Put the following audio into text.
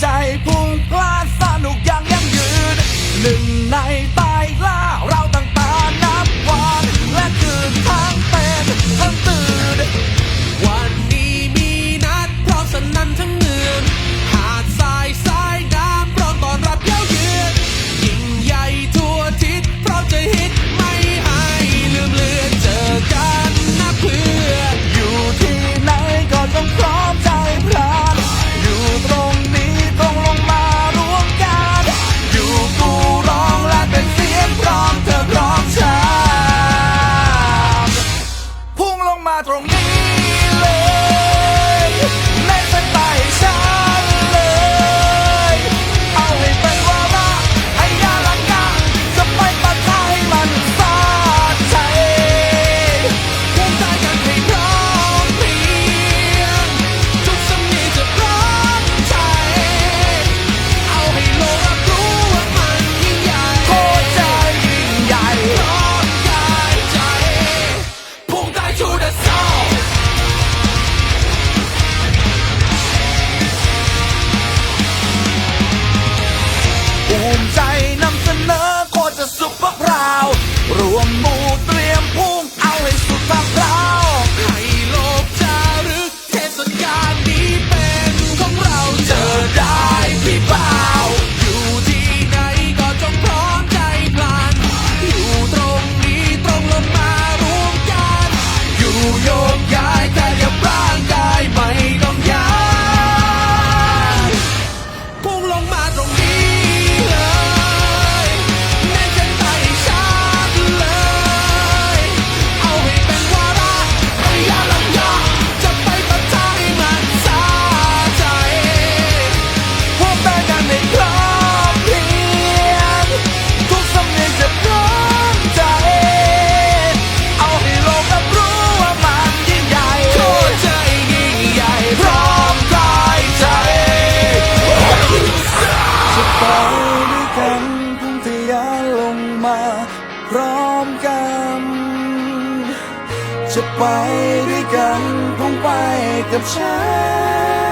ใจพุ่งกล้ มาพร้อมกัน จะไปด้วยกันคงไปกับฉัน